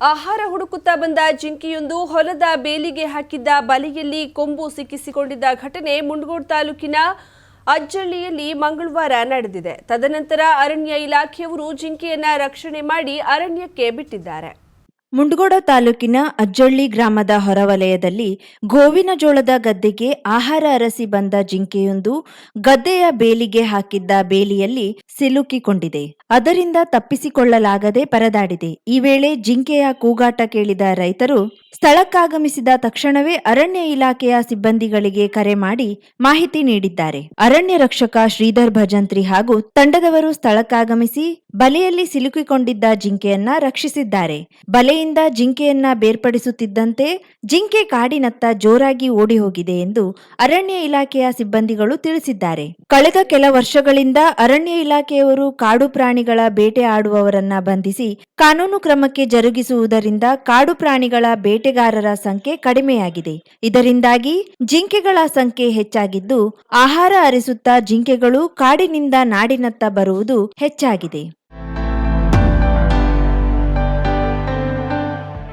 ಆಹಾರ ಹುಡುಕುತ್ತಾ ಬಂದ ಜಿಂಕೆಯೊಂದು ಹೊಲದ ಬೇಲಿಗೆ ಹಾಕಿದ್ದ ಬಲೆಯಲ್ಲಿ ಕೊಂಬು ಸಿಕ್ಕಿಸಿಕೊಂಡಿದ್ದ ಘಟನೆ ಮುಂಡಗೋಡ್ ತಾಲೂಕಿನ ಅಜ್ಜಳ್ಳಿಯಲ್ಲಿ ಮಂಗಳವಾರ ನಡೆದಿದೆ. ತದನಂತರ ಅರಣ್ಯ ಇಲಾಖೆಯವರು ಜಿಂಕೆಯನ್ನ ರಕ್ಷಣೆ ಮಾಡಿ ಅರಣ್ಯಕ್ಕೆ ಬಿಟ್ಟಿದ್ದಾರೆ. ಮುಂಡಗೋಡ ತಾಲೂಕಿನ ಅಜ್ಜಳ್ಳಿ ಗ್ರಾಮದ ಹೊರವಲಯದಲ್ಲಿ ಗೋವಿನ ಜೋಳದ ಗದ್ದೆಗೆ ಆಹಾರ ಅರಸಿ ಬಂದ ಜಿಂಕೆಯೊಂದು ಗದ್ದೆಯ ಬೇಲಿಗೆ ಹಾಕಿದ್ದ ಬೇಲಿಯಲ್ಲಿ ಸಿಲುಕಿಕೊಂಡಿದೆ. ಅದರಿಂದ ತಪ್ಪಿಸಿಕೊಳ್ಳಲಾಗದೆ ಪರದಾಡಿದೆ. ಈ ವೇಳೆ ಜಿಂಕೆಯ ಕೂಗಾಟ ಕೇಳಿದ ರೈತರು ಸ್ಥಳಕ್ಕಾಗಮಿಸಿದ ತಕ್ಷಣವೇ ಅರಣ್ಯ ಇಲಾಖೆಯ ಸಿಬ್ಬಂದಿಗಳಿಗೆ ಕರೆ ಮಾಡಿ ಮಾಹಿತಿ ನೀಡಿದ್ದಾರೆ. ಅರಣ್ಯ ರಕ್ಷಕ ಶ್ರೀಧರ್ ಭಜಂತ್ರಿ ಹಾಗೂ ತಂಡದವರು ಸ್ಥಳಕ್ಕಾಗಮಿಸಿ ಬಲೆಯಲ್ಲಿ ಸಿಲುಕಿಕೊಂಡಿದ್ದ ಜಿಂಕೆಯನ್ನ ರಕ್ಷಿಸಿದ್ದಾರೆ. ಬಲೆಯಿಂದ ಜಿಂಕೆಯನ್ನ ಬೇರ್ಪಡಿಸುತ್ತಿದ್ದಂತೆ ಜಿಂಕೆ ಕಾಡಿನತ್ತ ಜೋರಾಗಿ ಓಡಿ ಹೋಗಿದೆ ಎಂದು ಅರಣ್ಯ ಇಲಾಖೆಯ ಸಿಬ್ಬಂದಿಗಳು ತಿಳಿಸಿದ್ದಾರೆ. ಕಳೆದ ಕೆಲ ವರ್ಷಗಳಿಂದ ಅರಣ್ಯ ಇಲಾಖೆಯವರು ಕಾಡು ಪ್ರಾಣಿಗಳ ಬೇಟೆ ಆಡುವವರನ್ನ ಬಂಧಿಸಿ ಕಾನೂನು ಕ್ರಮಕ್ಕೆ ಜರುಗಿಸುವುದರಿಂದ ಕಾಡು ಪ್ರಾಣಿಗಳ ಬೇಟೆಗಾರರ ಸಂಖ್ಯೆ ಕಡಿಮೆಯಾಗಿದೆ. ಇದರಿಂದಾಗಿ ಜಿಂಕೆಗಳ ಸಂಖ್ಯೆ ಹೆಚ್ಚಾಗಿದ್ದು, ಆಹಾರ ಅರಿಸುತ್ತಾ ಜಿಂಕೆಗಳು ಕಾಡಿನಿಂದ ನಾಡಿನತ್ತ ಬರುವುದು ಹೆಚ್ಚಾಗಿದೆ.